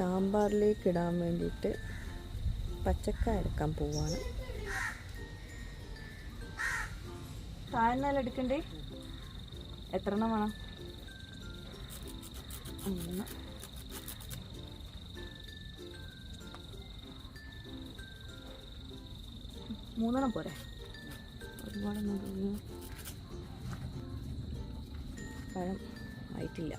സാമ്പാറിലേക്ക് ഇടാൻ വേണ്ടിയിട്ട് പച്ചക്കായ എടുക്കാൻ പോവാണ്. താഴ്ന്നാലും എടുക്കണ്ടേ? എത്ര എണ്ണം വേണം? മൂന്ന് മൂന്നെണ്ണം പോരെ? ഒരുപാട് പഴം ആയിട്ടില്ല.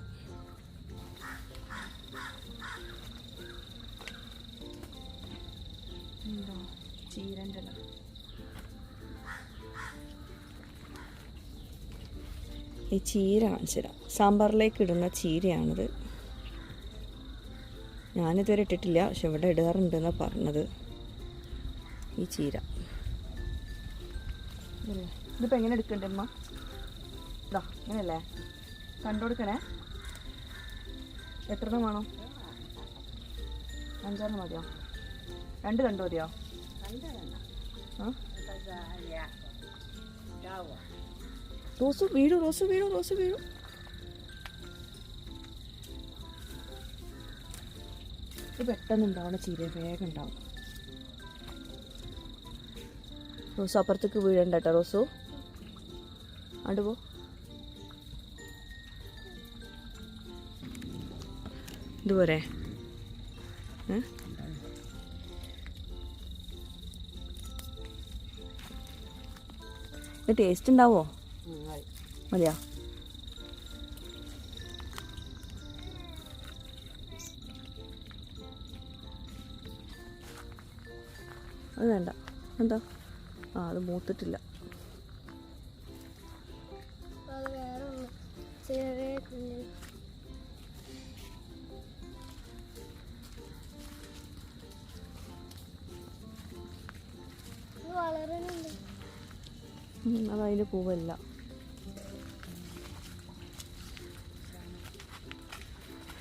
എന്താ ചീരന്റെ ഈ ചീര കാണിച്ചു തരാം സാമ്പാറിലേക്ക് ഇടുന്ന ചീരയാണിത്. ഞാനിതുവരെ ഇട്ടിട്ടില്ല പക്ഷെ ഇവിടെ ഇടാറുണ്ട് എന്നാണ് പറഞ്ഞത്. ഈ ചീര? ഇതിപ്പോൾ എങ്ങനെ എടുക്കണ്ടേ അമ്മ ഇതാ ഇങ്ങനെയല്ലേ? കണ്ടു കൊടുക്കണേ? എത്ര വേണം? അഞ്ചാറ് മതിയോ? രണ്ട് കണ്ടു മതിയോ റോസ് വീഴു റോസ് വീഴു റോസ് വീഴു. ഇത് പെട്ടെന്ന് ഉണ്ടാവണ ചീര വേഗം ഉണ്ടാവും. റോസ് അപ്പുറത്തേക്ക് വീഴണ്ട കേട്ടോ റോസു. അണ്ട് പോ. ഇതുപോരെ ഇത് ടേസ്റ്റ് ഉണ്ടാവോ? മതിയോ? അത് വേണ്ട. എന്താ? ആ അത് മൂത്തിട്ടില്ല. അതിന്റെ പൂവല്ല.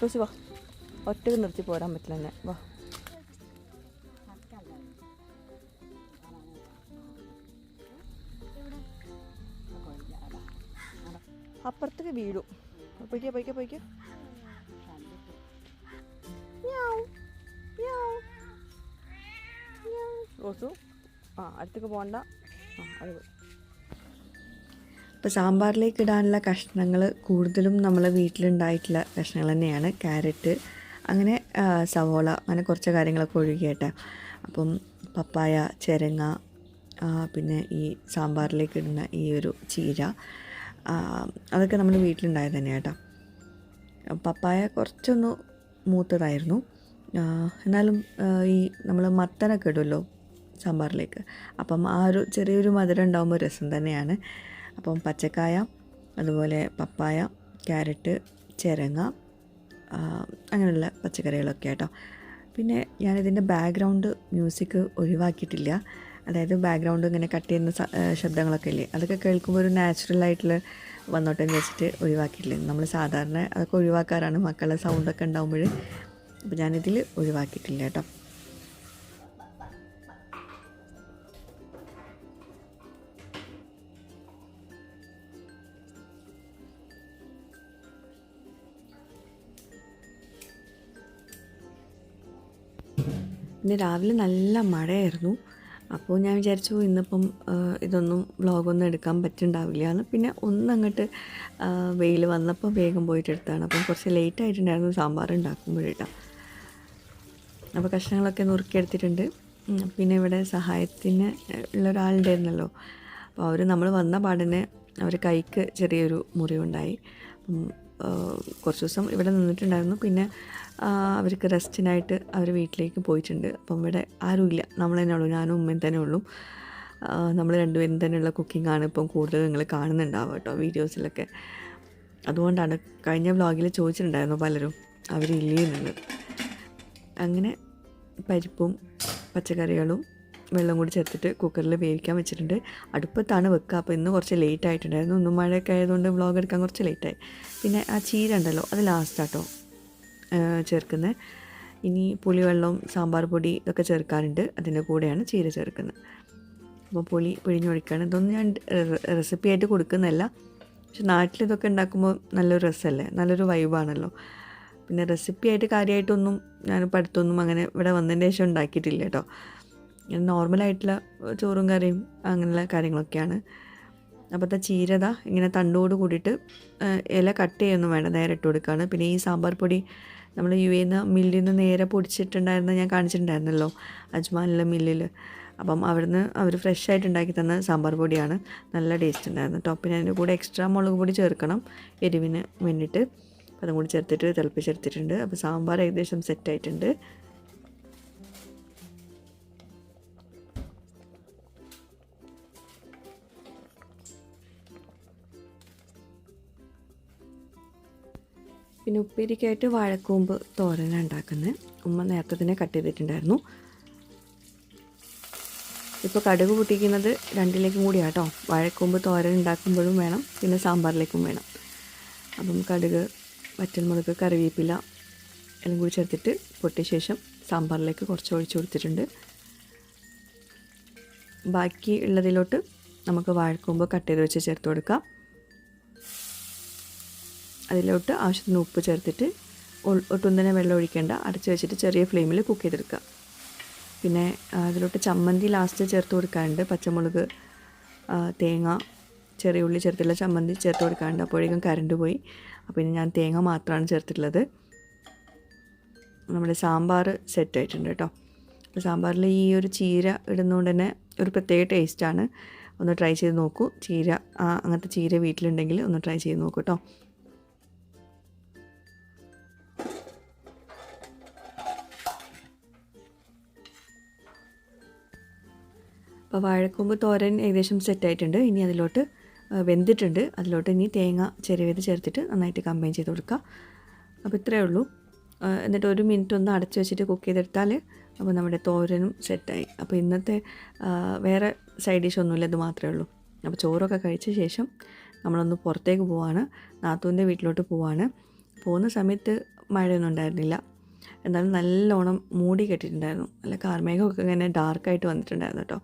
റോസി വാ. ഒറ്റയ്ക്ക് നിർത്തി പോരാൻ പറ്റില്ല എന്നെ. വാ. അപ്പുറത്തേക്ക് വീഴും. പൊയ്ക്കോ പൊയ്ക്കോ പൊയ്ക്കോ. റോസു ആ അടുത്തേക്ക് പോകണ്ട ആ അത് ഇപ്പോൾ സാമ്പാറിലേക്ക് ഇടാനുള്ള കഷ്ണങ്ങൾ കൂടുതലും നമ്മൾ വീട്ടിലുണ്ടായിട്ടുള്ള കഷ്ണങ്ങൾ തന്നെയാണ്. ക്യാരറ്റ് അങ്ങനെ സവോള അങ്ങനെ കുറച്ച് കാര്യങ്ങളൊക്കെ ഒഴുകിയട്ടെ അപ്പം പപ്പായ ചേരങ്ങ പിന്നെ ഈ സാമ്പാറിലേക്ക് ഇടുന്ന ഈ ഒരു ചീര അതൊക്കെ നമ്മൾ വീട്ടിലുണ്ടായത് തന്നെ കേട്ടോ. പപ്പായ കുറച്ചൊന്ന് മൂത്തതായിരുന്നു. എന്നാലും ഈ നമ്മൾ മത്തനൊക്കെ ഇടുമല്ലോ സാമ്പാറിലേക്ക്. അപ്പം ആ ഒരു ചെറിയൊരു മധുരം ഉണ്ടാകുമ്പോൾ രസം തന്നെയാണ്. അപ്പം പച്ചക്കായ അതുപോലെ പപ്പായ ക്യാരറ്റ് ചിരങ്ങ അങ്ങനെയുള്ള പച്ചക്കറികളൊക്കെ കേട്ടോ പിന്നെ ഞാനിതിന്റെ ബാക്ക്ഗ്രൗണ്ട് മ്യൂസിക് ഒഴിവാക്കിയിട്ടില്ല. അതായത് ബാക്ക്ഗ്രൗണ്ട് ഇങ്ങനെ കട്ട് ചെയ്യുന്ന ശബ്ദങ്ങളൊക്കെ ഇല്ലേ? അതൊക്കെ കേൾക്കുമ്പോൾ ഒരു നാച്ചുറൽ ആയിട്ടുള്ള വന്നോട്ടെ എന്ന് വെച്ചിട്ട് ഒഴിവാക്കിയിട്ടില്ല. നമ്മൾ സാധാരണ അതൊക്കെ ഒഴിവാക്കാറാണ് മക്കളുടെ സൗണ്ടൊക്കെ ഉണ്ടാകുമ്പോൾ അപ്പോൾ ഞാനിതിൽ ഒഴിവാക്കിയിട്ടില്ല കേട്ടോ. പിന്നെ രാവിലെ നല്ല മഴയായിരുന്നു. അപ്പോൾ ഞാൻ വിചാരിച്ചു ഇന്നിപ്പം ഇതൊന്നും വ്ളോഗൊന്നും എടുക്കാൻ പറ്റുന്നുണ്ടാവില്ല എന്ന്. പിന്നെ ഒന്നങ്ങോട്ട് വെയിൽ വന്നപ്പോൾ വേഗം പോയിട്ട് എടുത്താണ് അപ്പം കുറച്ച് ലേറ്റ് ആയിട്ടുണ്ടായിരുന്നു സാമ്പാർ ഉണ്ടാക്കുമ്പോഴേട്ടാ. അപ്പോൾ കഷ്ണങ്ങളൊക്കെ നുറുക്കിയെടുത്തിട്ടുണ്ട്. പിന്നെ ഇവിടെ സഹായത്തിന് ഉള്ള ഒരാളുണ്ടായിരുന്നല്ലോ അപ്പോൾ അവർ നമ്മൾ വന്ന പാടിന് അവർ കൈക്ക് ചെറിയൊരു മുറിവുണ്ടായി. കുറച്ച് ദിവസം ഇവിടെ നിന്നിട്ടുണ്ടായിരുന്നു. പിന്നെ അവർക്ക് റെസ്റ്റിനായിട്ട് അവർ വീട്ടിലേക്ക് പോയിട്ടുണ്ട്. അപ്പം ഇവിടെ ആരുമില്ല. നമ്മൾ തന്നെ ഉള്ളൂ. ഞാനും ഉമ്മയും തന്നെ ഉള്ളൂ. നമ്മൾ രണ്ടുപേരും തന്നെയുള്ള കുക്കിംഗ് ആണ് ഇപ്പം കൂടുതൽ നിങ്ങൾ കാണുന്നുണ്ടാവുക കേട്ടോ വീഡിയോസിലൊക്കെ അതുകൊണ്ടാണ് കഴിഞ്ഞ വ്ളോഗിൽ ചോദിച്ചിട്ടുണ്ടായിരുന്നു പലരും. അവരില്ലേ എന്നുള്ളത്. അങ്ങനെ പരിപ്പും പച്ചക്കറികളും വെള്ളം കൂടി ചേർത്തിട്ട് കുക്കറിൽ വേവിക്കാൻ വെച്ചിട്ടുണ്ട്. അടുപ്പത്താണ് വെക്കുക. അപ്പോൾ ഇന്ന് കുറച്ച് ലേറ്റ് ആയിട്ടുണ്ടായിരുന്നു. ഒന്നും മഴയൊക്കെ ആയതുകൊണ്ട് വ്ളോഗ് എടുക്കാൻ കുറച്ച് ലേറ്റായി പിന്നെ ആ ചീര ഉണ്ടല്ലോ അത് ലാസ്റ്റാട്ടോ ചേർക്കുന്നത്. ഇനി പുളിവെള്ളം സാമ്പാർ പൊടി ഇതൊക്കെ ചേർക്കാറുണ്ട്. അതിന്റെ കൂടെയാണ് ചീര ചേർക്കുന്നത്. അപ്പോൾ പുളി പിഴിഞ്ഞൊഴിക്കുകയാണ് ഇതൊന്നും ഞാൻ റെസിപ്പി ആയിട്ട് കൊടുക്കുന്നതല്ല. പക്ഷെ നാട്ടിൽ ഇതൊക്കെ ഉണ്ടാക്കുമ്പോൾ നല്ലൊരു രസമല്ലേ? നല്ലൊരു വൈബാണല്ലോ പിന്നെ റെസിപ്പി ആയിട്ട് കാര്യമായിട്ടൊന്നും ഞാൻ പഠിത്തമൊന്നും അങ്ങനെ ഇവിടെ വന്നതിന് ശേഷം ഉണ്ടാക്കിയിട്ടില്ല കേട്ടോ. നോർമലായിട്ടുള്ള ചോറും കറിയും അങ്ങനെയുള്ള കാര്യങ്ങളൊക്കെയാണ്. അപ്പോഴത്തെ ചീരത ഇങ്ങനെ തണ്ടോട് കൂടിയിട്ട് ഇല കട്ട് ചെയ്യൊന്നും വേണ്ട. നേരെ ഇട്ട് കൊടുക്കുകയാണ്. പിന്നെ ഈ സാമ്പാർ പൊടി നമ്മൾ യു എന്ന് മില്ലിൽ നിന്ന് നേരെ പൊടിച്ചിട്ടുണ്ടായിരുന്ന ഞാൻ കാണിച്ചിട്ടുണ്ടായിരുന്നല്ലോ അജ്മാനിലെ മില്ലിൽ അപ്പം അവിടുന്ന് അവർ ഫ്രഷ് ആയിട്ട് ഉണ്ടാക്കി തന്ന സാമ്പാർ പൊടിയാണ്. നല്ല ടേസ്റ്റ് ഉണ്ടായിരുന്നു. ടോപ്പിന് അതിന്റെ കൂടെ എക്സ്ട്രാ മുളക് പൊടി ചേർക്കണം എരിവിന് വേണ്ടിയിട്ട്. അതും കൂടി ചേർത്തിട്ട് തിളപ്പിച്ചെടുത്തിട്ടുണ്ട്. അപ്പോൾ സാമ്പാർ ഏകദേശം സെറ്റ് പിന്നെ ഉപ്പേരിക്കായിട്ട് വാഴക്കൂമ്പ് തോരനാണ് ഉണ്ടാക്കുന്നത് ഉമ്മ നേരത്തെ തന്നെ കട്ട് ചെയ്തിട്ടുണ്ടായിരുന്നു. ഇപ്പോൾ കടുക് പൊട്ടിക്കുന്നത് രണ്ടിലേക്കും കൂടിയാണ് കേട്ടോ വാഴക്കൂമ്പ് തോരൻ ഉണ്ടാക്കുമ്പോഴും വേണം പിന്നെ സാമ്പാറിലേക്കും വേണം. അപ്പം കടുക് വറ്റൽമുളക് കറിവേപ്പില എല്ലാം കൂടി ചേർത്തിട്ട് പൊട്ടിയ ശേഷം സാമ്പാറിലേക്ക് കുറച്ച് ഒഴിച്ചു കൊടുത്തിട്ടുണ്ട്. ബാക്കി ഉള്ളതിലോട്ട് നമുക്ക് വാഴക്കൂമ്പ് കട്ട് ചെയ്ത് വെച്ച് ചേർത്ത് കൊടുക്കാം. അതിലോട്ട് ആവശ്യത്തിന് ഉപ്പ് ചേർത്തിട്ട് ഒട്ടും തന്നെ വെള്ളം ഒഴിക്കേണ്ട. അടച്ച് വെച്ചിട്ട് ചെറിയ ഫ്ലെയിമിൽ കുക്ക് ചെയ്തെടുക്കുക. പിന്നെ അതിലോട്ട് ചമ്മന്തി ലാസ്റ്റ് ചേർത്ത് കൊടുക്കാറുണ്ട്. പച്ചമുളക് തേങ്ങ ചെറിയ ഉള്ളി ചേർത്തുള്ള ചമ്മന്തി ചേർത്ത് കൊടുക്കാറുണ്ട്. അപ്പോഴേക്കും കറണ്ട് പോയി. അപ്പോൾ ഇനി ഞാൻ തേങ്ങ മാത്രമാണ് ചേർത്തിട്ടുള്ളത്. നമ്മുടെ സാമ്പാർ സെറ്റ് ആയിട്ടുണ്ട് കേട്ടോ. സാമ്പാറിൽ ഈ ഒരു ചീര ഇടുന്നതുകൊണ്ട് തന്നെ ഒരു പ്രത്യേക ടേസ്റ്റാണ് ഒന്ന് ട്രൈ ചെയ്ത് നോക്കൂ. ചീര അങ്ങനത്തെ ചീര വീട്ടിലുണ്ടെങ്കിൽ ഒന്ന് ട്രൈ ചെയ്ത് നോക്കൂ കേട്ടോ. അപ്പോൾ വാഴക്കൂമ്പ് തോരൻ ഏകദേശം സെറ്റായിട്ടുണ്ട് ഇനി അതിലോട്ട് വെന്തിട്ടുണ്ട്. അതിലോട്ട് ഇനി തേങ്ങ ചെരുവേത് ചേർത്തിട്ട് നന്നായിട്ട് കമ്പൈൻ ചെയ്ത് കൊടുക്കുക അപ്പോൾ ഇത്രയേ ഉള്ളൂ. എന്നിട്ട് ഒരു മിനിറ്റ് ഒന്ന് അടച്ചു വെച്ചിട്ട് കുക്ക് ചെയ്തെടുത്താൽ അപ്പോൾ നമ്മുടെ തോരനും സെറ്റായി അപ്പോൾ ഇന്നത്തെ വേറെ സൈഡ് ഡിഷ് ഒന്നുമില്ല ഇത് മാത്രമേ ഉള്ളൂ. അപ്പോൾ ചോറൊക്കെ കഴിച്ച ശേഷം നമ്മളൊന്ന് പുറത്തേക്ക് പോവാണ്. നാത്തൂന്റെ വീട്ടിലോട്ട് പോവാണ്. പോകുന്ന സമയത്ത് മഴയൊന്നും ഉണ്ടായിരുന്നില്ല. എന്നാലും നല്ലോണം മൂടി കെട്ടിയിട്ടുണ്ടായിരുന്നു. നല്ല കാർമേഘമൊക്കെ ഇങ്ങനെ ഡാർക്കായിട്ട് വന്നിട്ടുണ്ടായിരുന്നു കേട്ടോ.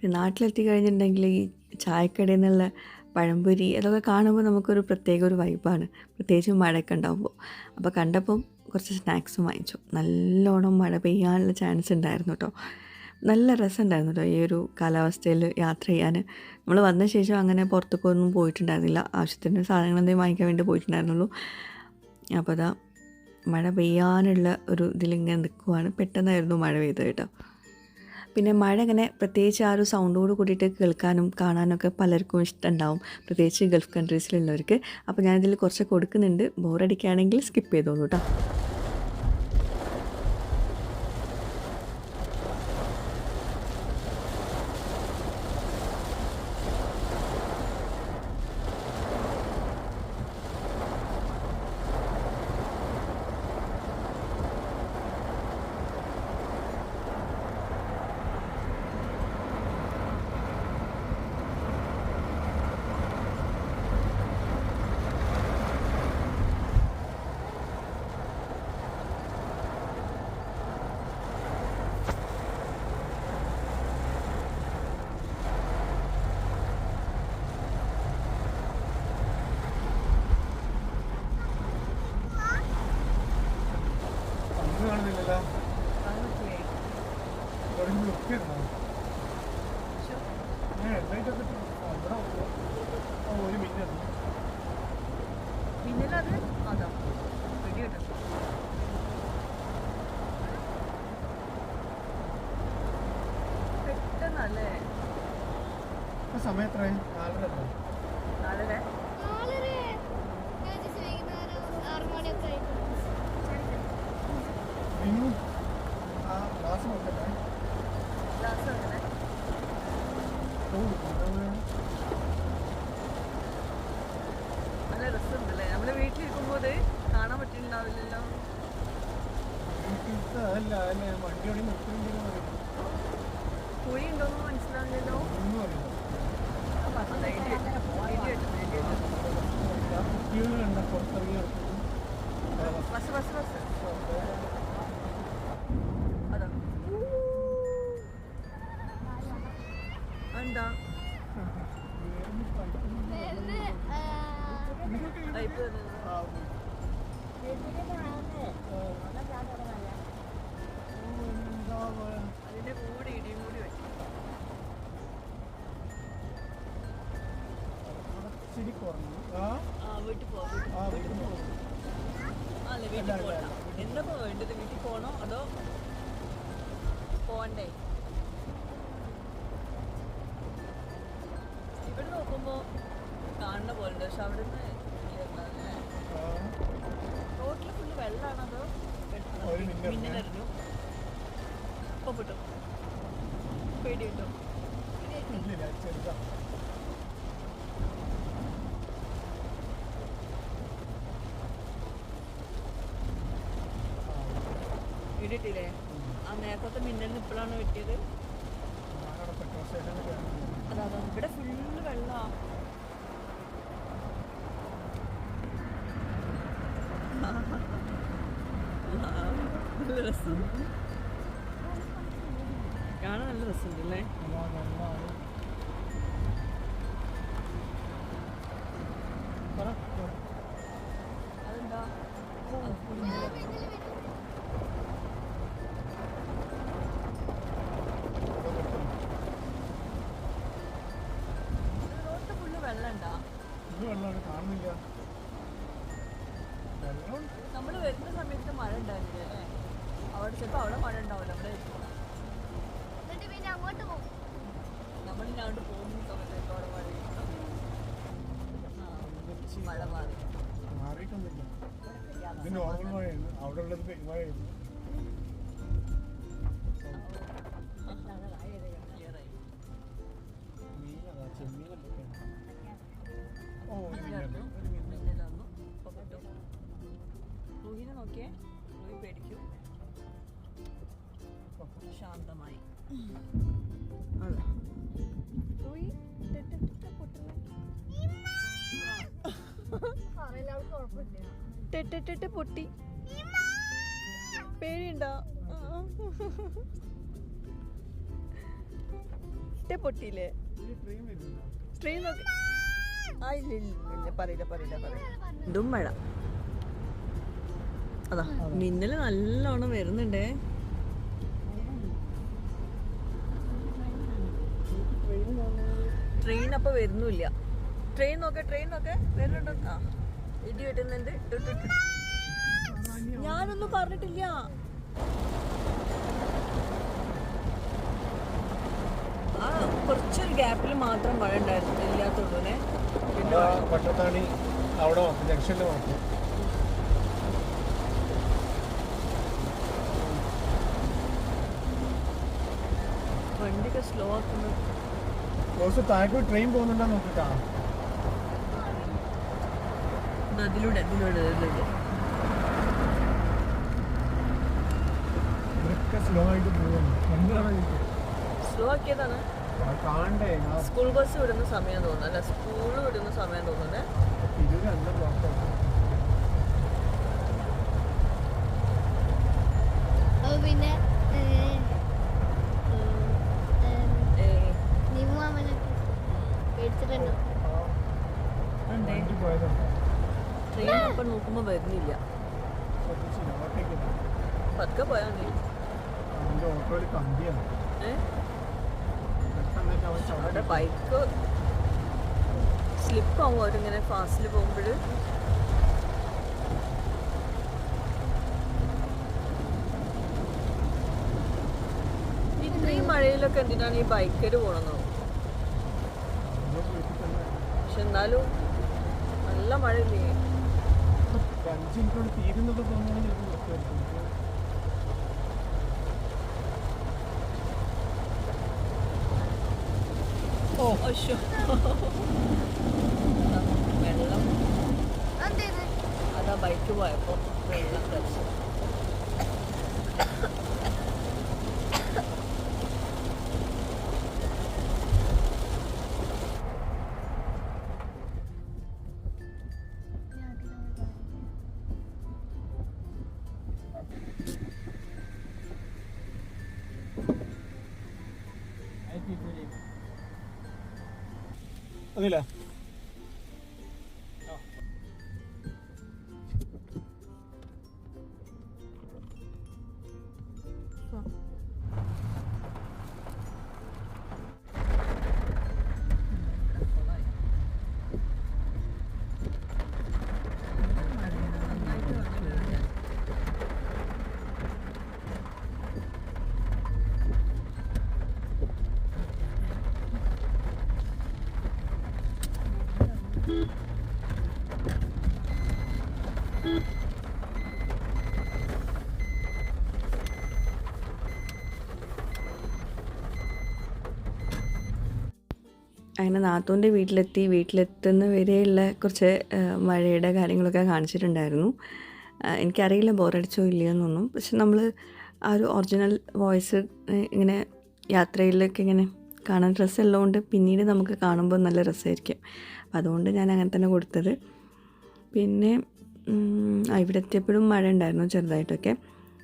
പിന്നെ നാട്ടിലെത്തി കഴിഞ്ഞിട്ടുണ്ടെങ്കിൽ ഈ ചായക്കടയിൽ നിന്നുള്ള പഴംപൊരി അതൊക്കെ കാണുമ്പോൾ നമുക്കൊരു പ്രത്യേക ഒരു വൈബാണ് പ്രത്യേകിച്ച് മഴയൊക്കെ ഉണ്ടാകുമ്പോൾ അപ്പോൾ കണ്ടപ്പം കുറച്ച് സ്നാക്സും വാങ്ങിച്ചു. നല്ലോണം മഴ പെയ്യാനുള്ള ചാൻസ് ഉണ്ടായിരുന്നു കേട്ടോ. നല്ല രസമുണ്ടായിരുന്നു കേട്ടോ ഈ ഒരു കാലാവസ്ഥയിൽ യാത്ര ചെയ്യാൻ. നമ്മൾ വന്ന ശേഷം അങ്ങനെ പുറത്തേക്കൊന്നും പോയിട്ടുണ്ടായിരുന്നില്ല. ആവശ്യത്തിന് സാധനങ്ങൾ എന്തെങ്കിലും വാങ്ങിക്കാൻ വേണ്ടി പോയിട്ടുണ്ടായിരുന്നുള്ളൂ. അപ്പോൾ അതാ മഴ പെയ്യാനുള്ള ഒരു ഇതിലിങ്ങനെ നിൽക്കുവാണ്. പെട്ടെന്നായിരുന്നു മഴ പെയ്തത് കേട്ടോ. പിന്നെ മഴ ഇങ്ങനെ പ്രത്യേകിച്ച് ആ ഒരു സൗണ്ടോട് കൂടിയിട്ട് കേൾക്കാനും കാണാനൊക്കെ പലർക്കും ഇഷ്ടമുണ്ടാവും പ്രത്യേകിച്ച് ഗൾഫ് കൺട്രീസിലുള്ളവർക്ക് അപ്പോൾ ഞാനിതിൽ കുറച്ച് കൊടുക്കുന്നുണ്ട്. ബോറടിക്കുകയാണെങ്കിൽ സ്കിപ്പ് ചെയ്തോളൂ കേട്ടോ പണ്ട് കാണുന്നില്ലല്ലോ എവിടെയെങ്കിലും നോക്കിയിരുന്നോ? ഞാൻ headlight ഒക്കെ ഇട്ട് ആ, ഇവിടെ ഉണ്ട്. ആ, ഒരു മിന്നൽ പിന്നിലത് അതാ വെടിയിട്ടു പെട്ടെന്നല്ലേ ആ സമയം എത്രയായി നാലര അല്ലേ? നാലര നാലര ഞാൻ ചേച്ചി വൈകുന്നേരം ആറ് മണിയൊക്കെ ആയിട്ട് മിന്നു ആ ഗ്ലാസ് നോക്കട്ടെ ഗ്ലാസ് അങ്ങനെ ഓ എന്താണ്? നല്ല രസമുണ്ടല്ലേ നമ്മുടെ വീട്ടിലിരിക്കുമ്പോൾ കാണാൻ പറ്റുന്നുണ്ടാവില്ലല്ലോ എനിക്ക് അതല്ല അല്ല ഞാൻ വണ്ടി എവിടെ നിർത്തിയിട്ടുണ്ടെന്ന് അറിയില്ല കുഴി ഉണ്ടോന്ന് മനസ്സിലാവില്ലല്ലോ ഒന്നും അറിയില്ല ആ കുട്ടികളുണ്ട് പുറത്തിറങ്ങി നടക്കുന്നു ബസ് ബസ് വേണ്ടത് വീട്ടിൽ പോകണോ അതോ പോണ്ടേ ഇവിടെ നോക്കുമ്പോ കാണുന്ന പോലെ ഉണ്ട് പക്ഷെ അവിടെ നിന്ന് റോട്ടിൽ ഫുള്ള് വെള്ളമാണോ അതോ. മിന്നലറിഞ്ഞു ഇപ്പൊ വിട്ടു പേടി കിട്ടോ. ഇടിട്ടില്ലേ ആ നേരത്തെ മിന്നലിന് ഇപ്പോഴാണ് വെട്ടിയത്. അതാ ഇവിടെ ഫുള്ള് വെള്ളാ. നല്ല രസം. കാണാൻ നല്ല രസമുണ്ട് അല്ലേ അവിടെ ചിലപ്പോൾ അവിടെ മഴ ഉണ്ടാവില്ല അവിടെ എന്നിട്ട് പിന്നെ അങ്ങോട്ട് പോകും നമ്മൾ ഇനി അങ്ങോട്ട് പോകുന്ന സമയത്ത് അവിടെ മഴ മഴ മാറി. മാറിയിട്ടൊന്നുമില്ല. ഇത് നോർമൽ മഴയാണ്. അവിടെ ഉള്ളത് പെരുമഴയായിരുന്നു. ചെമ്മീനല്ലേ ഓ ഒരു. റൂഹിനെ നോക്കിയേ. റൂഹി പേടിക്കും. ശാന്തമായി. അതെ. ടെട്ടെട്ടെ പൊട്ടി. പേടിയുണ്ടോ? പൊട്ടിയില്ലേ? ട്രെയിൻ നോക്കി ആ ഇല്ല ഇല്ല ഇല്ല പറയില്ല പറയില്ല പറയില്ല. ഇതും മഴ അതാ മിന്നൽ നല്ലോണം വരുന്നുണ്ടേ. ട്രെയിൻ അപ്പൊ വരുന്നില്ല. ട്രെയിൻ നോക്കെ ട്രെയിൻ നോക്കെ. വരുന്നുണ്ടോ? ആ ഇടി വെട്ടുന്നുണ്ട്. ട്ടു, ട്ടു, ട്ടു. ഞാനൊന്നും പറഞ്ഞിട്ടില്ല. ആ കുറച്ചൊരു ഗ്യാപ്പിൽ മാത്രം മഴ ഉണ്ടായിരുന്നു ഇല്ലാത്തുള്ളൂനെ പിന്നെ പട്ടത്താണി അവിടെ ജംഗ്ഷനിൽ മാത്രം വണ്ടിയൊക്കെ സ്ലോ ആക്കുന്നത് കുറച്ച് താഴേക്ക് ട്രെയിൻ പോകുന്നുണ്ടോ നോക്കിട്ടാ അതിലൂടെ അതിലൂടെ അതിലൂടെ ഇതൊക്കെ സ്ലോ ആയിട്ട് പോകുന്നു. എന്താണ് ഇത്? സ്ലോ ആക്കിയതാണ്. കാണണ്ടേ? സ്കൂൾ ബസ് വിടുന്ന സമയം തോന്നുന്നു. അല്ല സ്കൂൾ വിടുന്ന സമയം തോന്നുന്നേ. ഇത് നല്ല ബ്ലോക്കാണ് പിന്നെ ഏയ് നിമ്മാമനൊക്കെ പേടിച്ചിട്ടുണ്ടോ എന്തേ വണ്ടി പോയതുണ്ട് ട്രെയിൻ അപ്പം നോക്കുമ്പോൾ വരുന്നില്ല. പതുക്കെ പോയാൽ മതി. അവിടെ ബൈക്ക് സ്ലിപ്പാവും അവരിങ്ങനെ ഫാസ്റ്റിൽ പോകുമ്പോൾ ഇത്രയും മഴയിലൊക്കെ എന്തിനാണ് ഈ ബൈക്കര് പോണെന്നോ പക്ഷെ എന്നാലും നല്ല മഴയില്ലേ? ഒരു അഞ്ച് മിനിറ്റോട് തീരുന്നൊക്കെ തോന്നുന്നു ഓ വെള്ളം അതാ ബൈക്ക് പോയപ്പോൾ വെള്ളം തെറിച്ചു അതില്ല അങ്ങനെ നാത്തൂന്റെ വീട്ടിലെത്തി. വീട്ടിലെത്തുന്ന വരെയുള്ള കുറച്ച് മഴയുടെ കാര്യങ്ങളൊക്കെ കാണിച്ചിട്ടുണ്ടായിരുന്നു. എനിക്കറിയില്ല ബോറടിച്ചോ ഇല്ലയോ എന്നൊന്നും. പക്ഷെ നമ്മൾ ആ ഒരു ഒറിജിനൽ വോയിസ് ഇങ്ങനെ യാത്രയിലൊക്കെ ഇങ്ങനെ കാണാൻ രസമുള്ളതുകൊണ്ട് പിന്നീട് നമുക്ക് കാണുമ്പോൾ നല്ല രസമായിരിക്കും. അതുകൊണ്ട് ഞാൻ അങ്ങനെ തന്നെ കൊടുത്തത്. പിന്നെ ഇവിടെ എത്തിയപ്പോഴും മഴ ഉണ്ടായിരുന്നു ചെറുതായിട്ടൊക്കെ.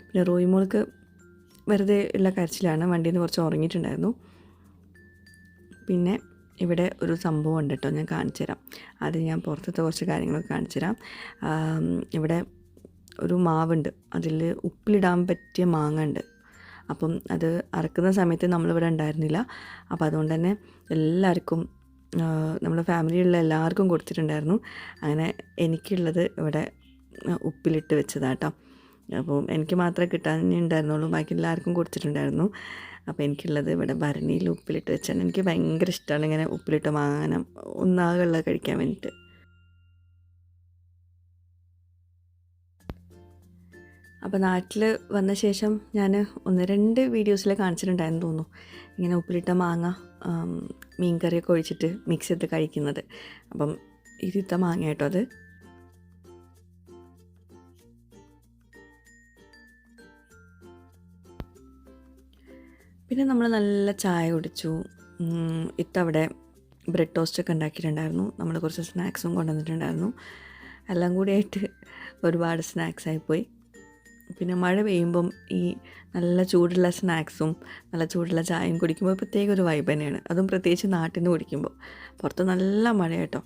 പിന്നെ റോയിമോൾക്ക് വെറുതെ ഉള്ള കരച്ചിലാണ്. വണ്ടിയിൽ നിന്ന് കുറച്ച് ഉറങ്ങിയിട്ടുണ്ടായിരുന്നു. പിന്നെ ഇവിടെ ഒരു സംഭവം ഉണ്ട് കേട്ടോ ഞാൻ കാണിച്ചു തരാം. അത് ഞാൻ പുറത്തത്തെ കുറച്ച് കാര്യങ്ങളൊക്കെ കാണിച്ചു തരാം. ഇവിടെ ഒരു മാവുണ്ട്. അതിൽ ഉപ്പിലിടാൻ പറ്റിയ മാങ്ങ ഉണ്ട്. അപ്പം അത് അറക്കുന്ന സമയത്ത് നമ്മളിവിടെ ഉണ്ടായിരുന്നില്ല. അപ്പോൾ അതുകൊണ്ട് തന്നെ എല്ലാവർക്കും നമ്മുടെ ഫാമിലിയിലുള്ള എല്ലാവർക്കും കൊടുത്തിട്ടുണ്ടായിരുന്നു. അങ്ങനെ എനിക്കുള്ളത് ഇവിടെ ഉപ്പിലിട്ട് വെച്ചതാട്ടോ അപ്പോൾ എനിക്ക് മാത്രമേ കിട്ടാൻ കിട്ടാനുണ്ടായിരുന്നുള്ളൂ ബാക്കി എല്ലാവർക്കും കൊടുത്തിട്ടുണ്ടായിരുന്നു. അപ്പോൾ എനിക്കുള്ളത് ഇവിടെ ഭരണിയിൽ ഉപ്പിലിട്ട് വെച്ചാണ്. എനിക്ക് ഭയങ്കര ഇഷ്ടമാണ് ഇങ്ങനെ ഉപ്പിലിട്ട് മാനം ഒന്നാകുള്ള കഴിക്കാൻ വേണ്ടിയിട്ട് അപ്പോൾ നാട്ടിൽ വന്ന ശേഷം ഞാൻ ഒന്ന് രണ്ട് വീഡിയോസിൽ കാണിച്ചിട്ടുണ്ടായെന്ന് തോന്നുന്നു. ഇങ്ങനെ ഉപ്പിലിട്ട മാങ്ങ മീൻ കറിയൊക്കെ ഒഴിച്ചിട്ട് മിക്സ് ചെയ്ത് കഴിക്കുന്നത്. അപ്പം ഇരുത്ത മാങ്ങ കേട്ടോ അത്. പിന്നെ നമ്മൾ നല്ല ചായ കുടിച്ചു. ഇത്തവിടെ ബ്രെഡ് ടോസ്റ്റ് ഒക്കെ ഉണ്ടാക്കിയിട്ടുണ്ടായിരുന്നു. നമ്മൾ കുറച്ച് സ്നാക്സും കൊണ്ടുവന്നിട്ടുണ്ടായിരുന്നു. എല്ലാം കൂടിയായിട്ട് ഒരുപാട് സ്നാക്സ് ആയിപ്പോയി. പിന്നെ മഴ പെയ്യുമ്പം ഈ നല്ല ചൂടുള്ള സ്നാക്സും നല്ല ചൂടുള്ള ചായയും കുടിക്കുമ്പോൾ പ്രത്യേക ഒരു വൈബ് തന്നെയാണ്. അതും പ്രത്യേകിച്ച് നാട്ടിൽ നിന്ന് കുടിക്കുമ്പോൾ. പുറത്ത് നല്ല മഴ കേട്ടോ.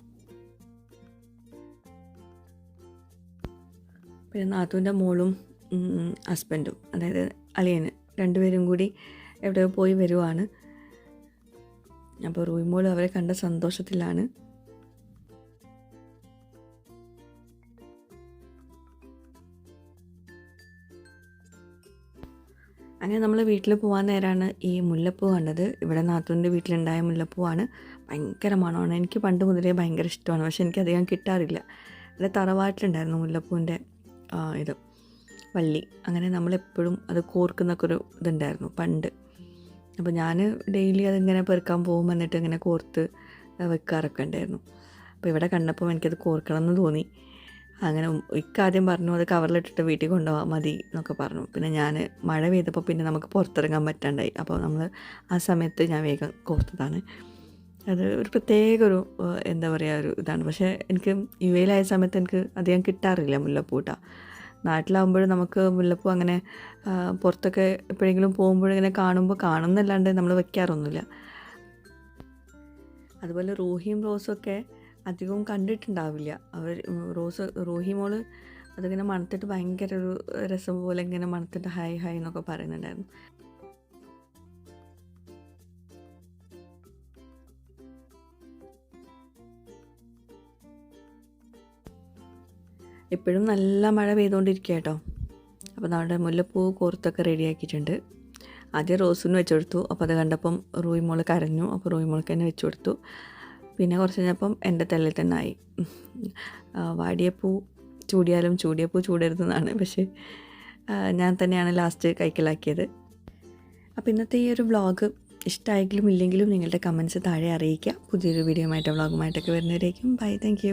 പിന്നെ നാത്തൂന്റെ മോളും ഹസ്ബൻഡും അതായത് അളിയന് രണ്ടുപേരും കൂടി എവിടെയോ പോയി വരുവാണ്. അപ്പോൾ റൂയിമോൾ അവരെ കണ്ട സന്തോഷത്തിലാണ്. അങ്ങനെ നമ്മൾ വീട്ടിൽ പോകാൻ നേരമാണ് ഈ മുല്ലപ്പൂ കണ്ടത്. ഇവിടെ നാത്തൂന്റെ വീട്ടിലുണ്ടായ മുല്ലപ്പൂവാണ്. ഭയങ്കര മണമാണ്. എനിക്ക് പണ്ട് മുതലേ ഭയങ്കര ഇഷ്ടമാണ്. പക്ഷെ എനിക്ക് അധികം കിട്ടാറില്ല. നല്ല തറവാട്ടിലുണ്ടായിരുന്നു മുല്ലപ്പൂവിന്റെ ഇത് വള്ളി. അങ്ങനെ നമ്മളെപ്പോഴും അത് കോർക്കുന്നൊക്കെ ഒരു ഇതുണ്ടായിരുന്നു പണ്ട്. അപ്പോൾ ഞാൻ ഡെയിലി അതിങ്ങനെ പെറുക്കാൻ പോകും എന്നിട്ട് ഇങ്ങനെ കോർത്ത് വെക്കാറൊക്കെ ഉണ്ടായിരുന്നു അപ്പോൾ ഇവിടെ കണ്ടപ്പോൾ എനിക്കത് കോർക്കണം എന്ന് തോന്നി. അങ്ങനെ ഇക്കാദ്യം പറഞ്ഞു അത് കവറിലിട്ടിട്ട് വീട്ടിൽ കൊണ്ടുപോകാൻ മതി എന്നൊക്കെ പറഞ്ഞു. പിന്നെ ഞാൻ മഴ പെയ്തപ്പോൾ പിന്നെ നമുക്ക് പുറത്തിറങ്ങാൻ പറ്റാണ്ടായി. അപ്പോൾ നമ്മൾ ആ സമയത്ത് ഞാൻ വേഗം കോർത്തതാണ്. അത് ഒരു പ്രത്യേക ഒരു എന്താ പറയുക ഒരു ഇതാണ്. പക്ഷേ എനിക്ക് യു എയിലായ സമയത്ത് എനിക്ക് അധികം കിട്ടാറില്ല മുല്ലപ്പൂട്ട. നാട്ടിലാവുമ്പോഴും നമുക്ക് മുല്ലപ്പൂ അങ്ങനെ പുറത്തൊക്കെ എപ്പോഴെങ്കിലും പോകുമ്പോഴിങ്ങനെ കാണുമ്പോൾ കാണുന്നല്ലാണ്ട് നമ്മൾ വെക്കാറൊന്നുമില്ല. അതുപോലെ റോഹിയും റോസും ഒക്കെ അധികവും കണ്ടിട്ടുണ്ടാവില്ല. അവർ റോസ് റോഹി മോൾ അതിങ്ങനെ മണത്തിട്ട് ഭയങ്കര ഒരു രസം പോലെ ഇങ്ങനെ മണത്തിട്ട് ഹായ് ഹായ് എന്നൊക്കെ പറയുന്നുണ്ടായിരുന്നു. ഇപ്പോഴും നല്ല മഴ പെയ്തുകൊണ്ടിരിക്കുക കേട്ടോ അപ്പോൾ നമ്മുടെ മുല്ലപ്പൂ കോർത്തൊക്കെ റെഡിയാക്കിയിട്ടുണ്ട്. ആദ്യം റോസിന് വെച്ച് കൊടുത്തു. അപ്പോൾ അത് കണ്ടപ്പം റൂയി മോൾ കരഞ്ഞു. അപ്പോൾ റൂയി മോൾക്ക് തന്നെ വെച്ച് കൊടുത്തു. പിന്നെ കുറച്ച് കഴിഞ്ഞപ്പം എന്റെ തലയിൽ തന്നെ ആയി. വാടിയപ്പൂ ചൂടിയാലും ചൂടിയപ്പൂ ചൂടരുതെന്നാണ്. പക്ഷേ ഞാൻ തന്നെയാണ് ലാസ്റ്റ് കൈക്കലാക്കിയത്. അപ്പോൾ ഇന്നത്തെ ഈ ഒരു വ്ളോഗ് ഇഷ്ടമായെങ്കിലും ഇല്ലെങ്കിലും നിങ്ങളുടെ കമൻസ് താഴെ അറിയിക്കുക പുതിയൊരു വീഡിയോ ആയിട്ട് വ്ളോഗുമായിട്ടൊക്കെ വരുന്നവരേക്കും. Bye thank